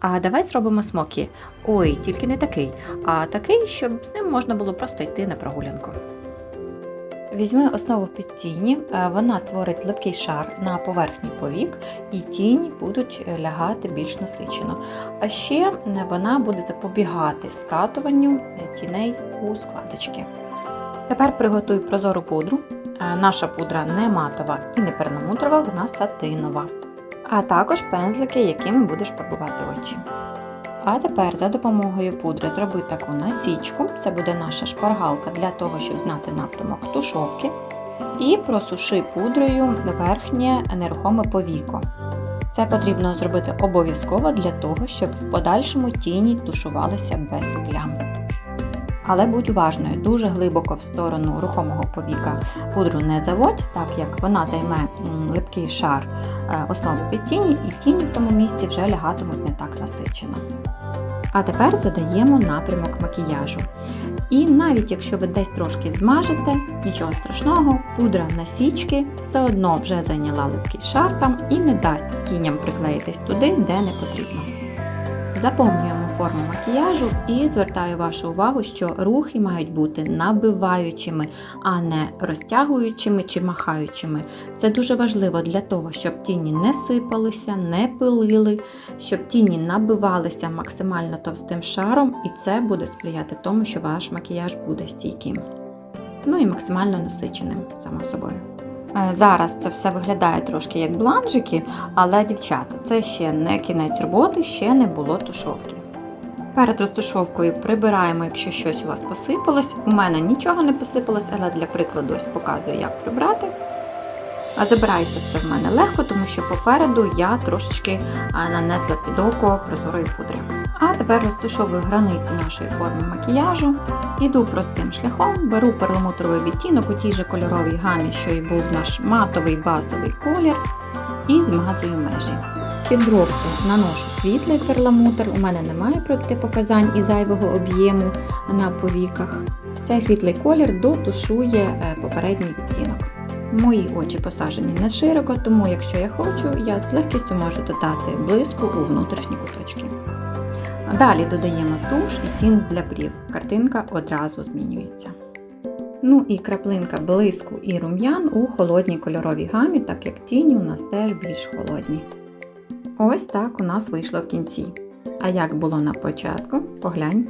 А давай зробимо смокі. Ой, тільки не такий, а такий, щоб з ним можна було просто йти на прогулянку. Візьми основу під тіні, е, вона створить липкий шар на поверхні повік, і тіні будуть лягати більш насичено. А ще е, вона буде запобігати скатуванню е, тіней у складочки. Тепер приготуй прозору пудру. Наша пудра не матова і не перламутрова, вона сатинова. А також пензлики, якими будеш фарбувати очі. А тепер за допомогою пудри зроби таку насічку. Це буде наша шпаргалка для того, щоб знати напрямок тушовки. І просуши пудрою верхнє нерухоме повіко. Це потрібно зробити обов'язково для того, щоб в подальшому тіні тушувалися без плям. Але будь уважною, дуже глибоко в сторону рухомого повіка пудру не заводь, так як вона займе липкий шар е, основи під тіні, і тіні в тому місці вже лягатимуть не так насичено. А тепер задаємо напрямок макіяжу. І навіть якщо ви десь трошки змажете, нічого страшного, пудра насічки все одно вже зайняла липкий шар там і не дасть тіням приклеїтись туди, де не потрібно. Заповнюємо форму макіяжу і звертаю вашу увагу, що рухи мають бути набиваючими, а не розтягуючими чи махаючими. Це дуже важливо для того, щоб тіні не сипалися, не пилили, щоб тіні набивалися максимально товстим шаром, і це буде сприяти тому, що ваш макіяж буде стійким. Ну і максимально насиченим, само собою. Е, Зараз це все виглядає трошки як бланжики, але, дівчата, це ще не кінець роботи, ще не було тушовки. Перед розтушовкою прибираємо, якщо щось у вас посипалось. У мене нічого не посипалось, але для прикладу ось показую, як прибрати. А забирається все в мене легко, тому що попереду я трошечки нанесла під око прозорої пудри. А тепер розтушовую границі нашої форми макіяжу. Іду простим шляхом, беру перламутровий відтінок у тій же кольоровій гамі, що і був наш матовий базовий колір, і змазую межі. Під бровку наношу світлий перламутр, у мене немає протипоказань і зайвого об'єму на повіках. Цей світлий колір дотушує е, попередній відтінок. Мої очі посаджені не широко, тому якщо я хочу, я з легкістю можу додати блиску у внутрішні куточки. Далі додаємо туш і тінь для брів. Картинка одразу змінюється. Ну і краплинка блиску і рум'ян у холодній кольоровій гамі, так як тіні у нас теж більш холодні. Ось так у нас вийшло в кінці. А як було на початку, поглянь.